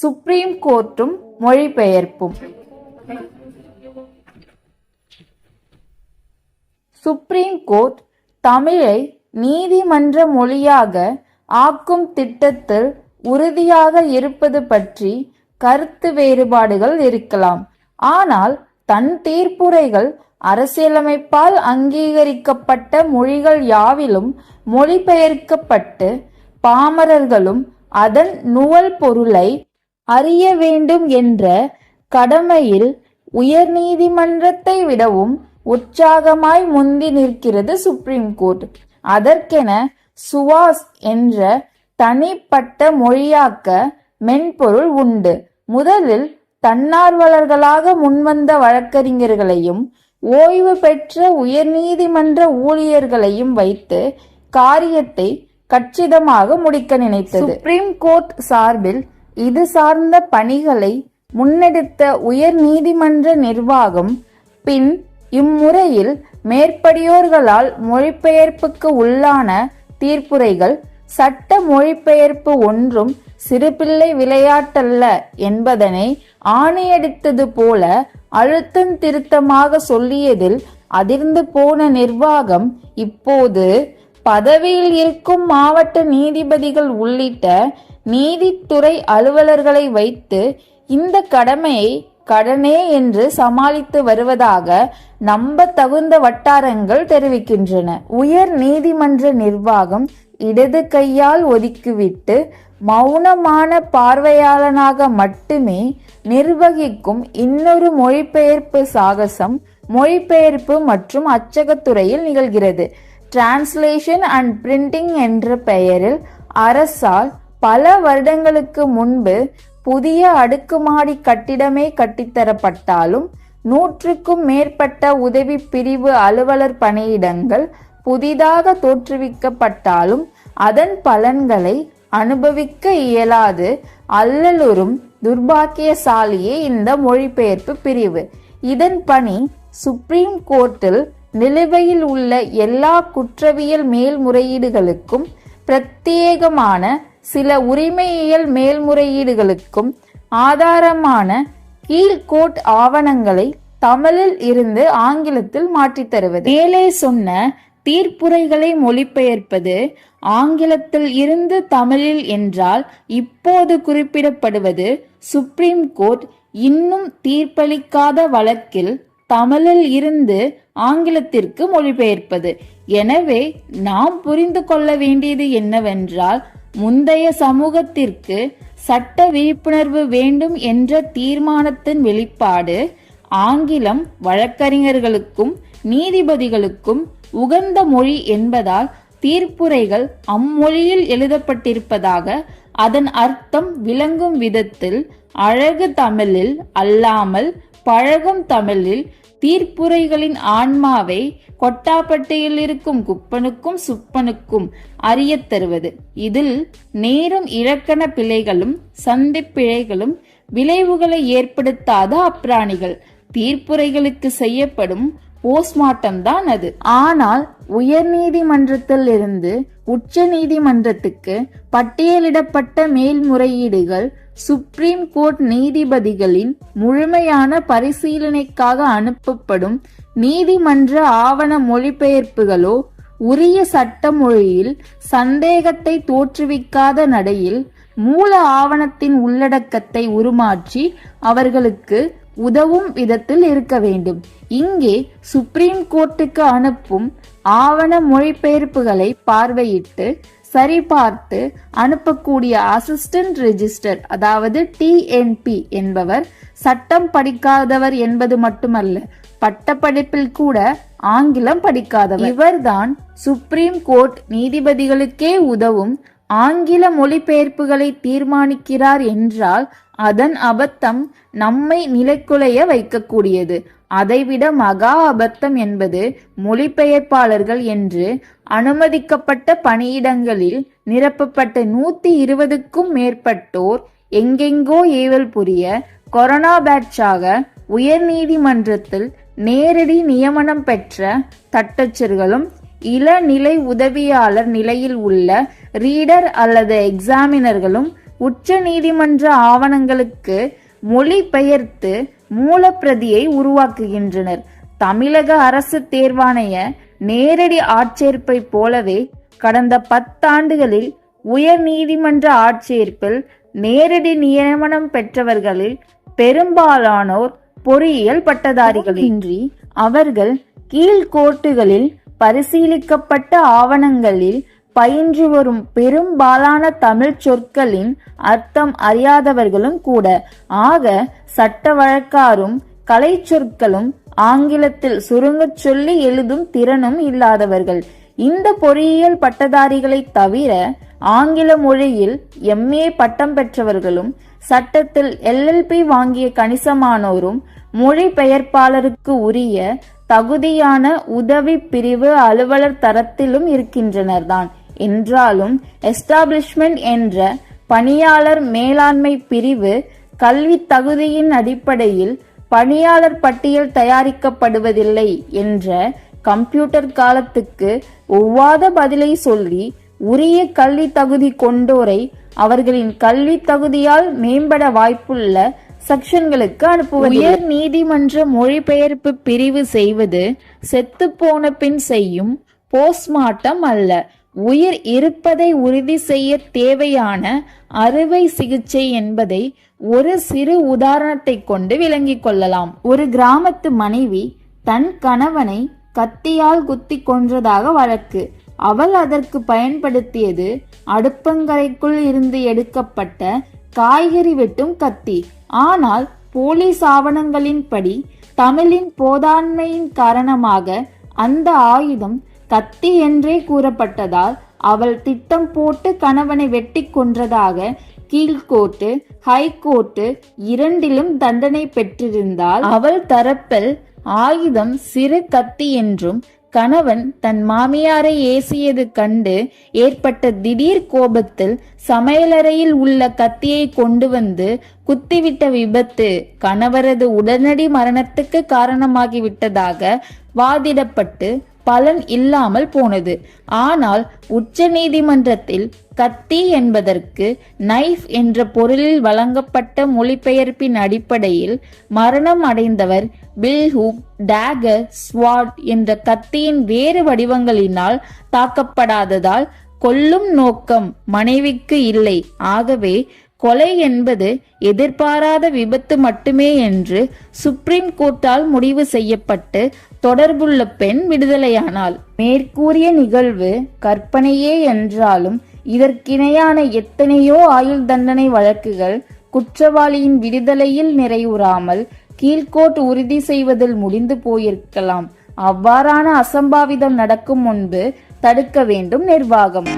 Supreme கோர்ட்டும் மொழிபெயர்ப்பும். Supreme court தமிழை நீதிமன்ற மொழியாக ஆக்கும் திட்டத்தில் உறுதியாக இருப்பது பற்றி கருத்து வேறுபாடுகள் இருக்கலாம். ஆனால் தன் தீர்ப்புரைகள் அரசியலமைப்பால் அங்கீகரிக்கப்பட்ட மொழிகள் யாவிலும் மொழிபெயர்க்கப்பட்டு பாமரர்களும் அதன் நுவல் பொருளை அறிய வேண்டும் என்ற கடமையில் உயர்நீதிமன்றத்தை விடவும் உற்சாகமாய் முந்தி நிற்கிறது சுப்ரீம் கோர்ட் அதற்கென சுவாஸ் என்ற தனிப்பட்ட மொழியாக்க மென்பொருள் உண்டு. முதலில் தன்னார்வலர்களாக முன்வந்த வழக்கறிஞர்களையும் ஓய்வு பெற்ற உயர்நீதிமன்ற ஊழியர்களையும் வைத்து காரியத்தை கச்சிதமாக முடிக்க நினைத்தது. சுப்ரீம் கோர்ட் சார்பில் இது சார்ந்த பணிகளை முன்னெடுத்த உயர் நீதிமன்ற நிர்வாகம் பின் இம்முறையில் மேற்படியோர்களால் மொழிபெயர்ப்புக்கு உள்ளான தீர்ப்புரைகள் சட்ட மொழிபெயர்ப்பு ஒன்றும் சிறுபிள்ளை விளையாட்டல்ல என்பதனை ஆணையடித்தது போல அழுத்தம் திருத்தமாக சொல்லியதில் அதிர்ந்து போன நிர்வாகம் இப்போது பதவியில் இருக்கும் மாவட்ட நீதிபதிகள் உள்ளிட்ட நீதித்துறை அலுவலர்களை வைத்து இந்த கடமையை கடனே என்று சமாளித்து வருவதாக நம்ப தகுந்த வட்டாரங்கள் தெரிவிக்கின்றன. உயர் நீதிமன்ற நிர்வாகம் இடது கையால் ஒதுக்கிவிட்டு மௌனமான பார்வையாளனாக மட்டுமே நிர்வகிக்கும் இன்னொரு மொழிபெயர்ப்பு சாகசம் மொழிபெயர்ப்பு மற்றும் அச்சகத்துறையில் நிகழ்கிறது. டிரான்ஸ்லேஷன் அண்ட் பிரிண்டிங் என்ற பெயரில் அரசால் பல வருடங்களுக்கு முன்பு புதிய அடுக்குமாடி கட்டிடமே கட்டித்தரப்பட்டாலும் நூற்றுக்கும் மேற்பட்ட உதவி பிரிவு அலுவலர் பணியிடங்கள் புதிதாக தோற்றுவிக்கப்பட்டாலும் அதன் பலன்களை அனுபவிக்க இயலாது. அல்லலுறும் துர்பாக்கியசாலியே இந்த மொழிபெயர்ப்பு பிரிவு. இதன் பணி சுப்ரீம் கோர்ட்டில் நிலுவையில் உள்ள எல்லா குற்றவியல் மேல்முறையீடுகளுக்கும் பிரத்யேகமான சில உரிமையியல் மேல்முறையீடுகளுக்கும் ஆதாரமான கீழ்கோட் ஆவணங்களை தமிழில் இருந்து ஆங்கிலத்தில் மாற்றித் தருவது. மேலே சொன்ன தீர்ப்புரைகளை மொழிபெயர்ப்பது ஆங்கிலத்தில் இருந்து தமிழில் என்றால் இப்போது குறிப்பிடப்படுவது சுப்ரீம் கோர்ட் இன்னும் தீர்ப்பளிக்காத வழக்கில் தமிழில் இருந்து ஆங்கிலத்திற்கு மொழிபெயர்ப்பது. எனவே நாம் புரிந்து கொள்ள வேண்டியது என்னவென்றால் முந்தைய சமூகத்திற்கு சட்ட விழிப்புணர்வு வேண்டும் என்ற தீர்மானத்தின் வெளிப்பாடு ஆங்கிலம் வழக்கறிஞர்களுக்கும் நீதிபதிகளுக்கும் உகந்த மொழி என்பதால் தீர்ப்புரைகள் அம்மொழியில் எழுதப்பட்டிருப்பதாக அதன் அர்த்தம் விளங்கும் விதத்தில் அழகு தமிழில் அல்லாமல் பழகும் தமிழில் தீர்ப்புரைகளின் ஆன்மாவை கொட்டாப்பட்டியில் இருக்கும் குப்பனுக்கும் சுப்பனுக்கும் அறியத் தருவது. இதில் நேரும் இலக்கண பிழைகளும் சந்திப்பிழைகளும் விளைவுகளை ஏற்படுத்தாத அப்பிராணிகள். தீர்ப்புரைகளுக்கு செய்யப்படும் போஸ்ட்மார்ட்டம் தான் அது. ஆனால் உயர் நீதிமன்றத்தில் இருந்து உச்ச நீதிமன்றத்துக்கு பட்டியலிடப்பட்ட மேல்முறையீடுகள் சுப்ரீம் கோர்ட் நீதிபதிகளின் முழுமையான பரிசீலனைக்காக அனுப்பப்படும் நீதிமன்ற ஆவண மொழிபெயர்ப்புகளோ உரிய சட்ட மொழியில் சந்தேகத்தை தோற்றுவிக்காத நடையில் மூல ஆவணத்தின் உள்ளடக்கத்தை உருமாற்றி அவர்களுக்கு உதவும் விதத்தில் இருக்க வேண்டும். இங்கே சுப்ரீம் கோர்ட்டுக்கு அனுப்பும் ஆவண மொழிபெயர்ப்புகளை பார்வையிட்டு சரிபார்த்து அனுப்பக்கூடிய அசிஸ்டன்ட் ரெஜிஸ்டர் அதாவது டிஎன்பி என்பவர் சட்டம் படிக்காதவர் என்பது மட்டுமல்ல பட்டப்படிப்பில் கூட ஆங்கிலம் படிக்காதவர். இவர்தான் சுப்ரீம் கோர்ட் நீதிபதிகளுக்கே உதவும் ஆங்கில மொழிபெயர்ப்புகளை தீர்மானிக்கிறார் என்றால் அதன் அபத்தம் நம்மை நிலைக்குலைய வைக்கக்கூடியது. அதைவிட மகா அபத்தம் என்பது மொழிபெயர்ப்பாளர்கள் என்று அனுமதிக்கப்பட்ட பணியிடங்களில் நிரப்பப்பட்ட நூத்தி இருபதுக்கும் மேற்பட்டோர் எங்கெங்கோ ஏவல் புரிய கொரோனா பேட்சாக உயர் நீதிமன்றத்தில் நேரடி நியமனம் பெற்ற தட்டச்சர்களும் இளநிலை உதவியாளர் நிலையில் உள்ள ரீடர் அல்லது எக்ஸாமினர்களும் உச்ச நீதிமன்ற ஆவணங்களுக்கு மொழிபெயர்த்து மூலப்பிரதியை உருவாக்குகின்றனர். தமிழக அரசு தேர்வாணைய நேரடி ஆட்சேர்ப்பை போலவே கடந்த பத்தாண்டுகளில் உயர் நீதிமன்ற ஆட்சேர்ப்பில் நேரடி நியமனம் பெற்றவர்களில் பெரும்பாலானோர் பொறியியல் பட்டதாரிகளின்றி அவர்கள் கீழ்கோர்ட்டுகளில் பரிசீலிக்கப்பட்ட ஆவணங்களில் பயின்று வரும் பெரும்பாலான தமிழ் சொற்களின் அர்த்தம் அறியாதவர்களும் கூட. ஆக சட்ட வழக்காரும் கலை சொற்களும் ஆங்கிலத்தில் சுருங்கச் சொல்லி எழுதும் திறனும் இல்லாதவர்கள். இந்த பொறியியல் பட்டதாரிகளை தவிர ஆங்கில மொழியில் எம்ஏ பட்டம் பெற்றவர்களும் சட்டத்தில் எல்எல்பி வாங்கிய கணிசமானோரும் மொழிபெயர்ப்பாளருக்கு உரிய தகுதியான உதவி பிரிவு அலுவலர் தரத்திலும் இருக்கின்றனர் தான் என்றாலும் எஸ்டாப்ளிஷ்மெண்ட் என்ற பணியாளர் மேலாண்மை பிரிவு கல்வி தகுதியின் அடிப்படையில் பணியாளர் பட்டியல் தயாரிக்கப்படுவதில்லை என்ற கம்ப்யூட்டர் காலத்துக்கு ஒவ்வாத பதிலை சொல்லி உரிய கல்வி தகுதி கொண்டோரை அவர்களின் கல்வி தகுதியால் மேம்பட வாய்ப்புள்ள செக்ஷன்களுக்கு அனுப்புவது உயர் நீதிமன்ற மொழிபெயர்ப்பு பிரிவு செய்வது செத்துப்போன பின் செய்யும் போஸ்ட்மார்ட்டம் அல்ல. உயிர் இருப்பதை உறுதி செய்ய தேவையான அறுவை சிகிச்சை என்பதை ஒரு சிறு உதாரணத்தை கொண்டு விளங்கிக் கொள்ளலாம். ஒரு கிராமத்து மனைவி தன் கணவனை கத்தியால் குத்தி கொன்றதாக வழக்கு. அவள் அதற்கு பயன்படுத்தியது அடுப்பங்கரைக்குள் இருந்து எடுக்கப்பட்ட காய்கறி வெட்டும் கத்தி. ஆனால் போலீஸ் ஆவணங்களின்படி தமிழின் போதாண்மையின் காரணமாக அந்த ஆயுதம் கத்தி என்றே கூறப்பட்டதால் அவள் திட்டம் போட்டு கணவனை வெட்டி கொன்றதாக கீழ்கோர்ட்டு ஹைகோர்ட்டு இரண்டிலும் தண்டனை பெற்றிருந்தால் அவள் தரப்பில் ஆயுதம் சிறு கத்தி என்றும் கணவன் தன் மாமியாரை ஏசியது கண்டு ஏற்பட்ட திடீர் கோபத்தில் சமையலறையில் உள்ள கத்தியை கொண்டு வந்து குத்திவிட்ட விபத்து கணவரது உடனடி மரணத்துக்கு காரணமாகிவிட்டதாக வாதிடப்பட்டு பலன் இல்லாமல் போனது. ஆனால் உச்ச நீதிமன்றத்தில் கத்தி என்பதற்கு நைஃப் என்ற பொருளில் வழங்கப்பட்ட மொழிபெயர்ப்பின் அடிப்படையில் மரணம் அடைந்தவர் பில்ஹூப் டேகர் ஸ்வாட் என்ற கத்தியின் வேறு வடிவங்களினால் தாக்கப்படாததால் கொல்லும் நோக்கம் மனைவிக்கு இல்லை. ஆகவே கொலை என்பது எதிர்பாராத விபத்து மட்டுமே என்று சுப்ரீம் கோர்ட்டால் முடிவு செய்யப்பட்டு தொடர்புள்ள பெண் விடுதலையானாள். மேற்கூறிய நிகழ்வு கற்பனையே என்றாலும் இதற்கிணையான எத்தனையோ ஆயுள் தண்டனை வழக்குகள் குற்றவாளியின் விடுதலையில் நிறைவுறாமல் கீழ்கோர்ட் உறுதி செய்வதில் முடிந்து போயிருக்கலாம். அவ்வாறான அசம்பாவிதம் நடக்கும் முன்பு தடுக்க வேண்டும் நிர்வாகம்.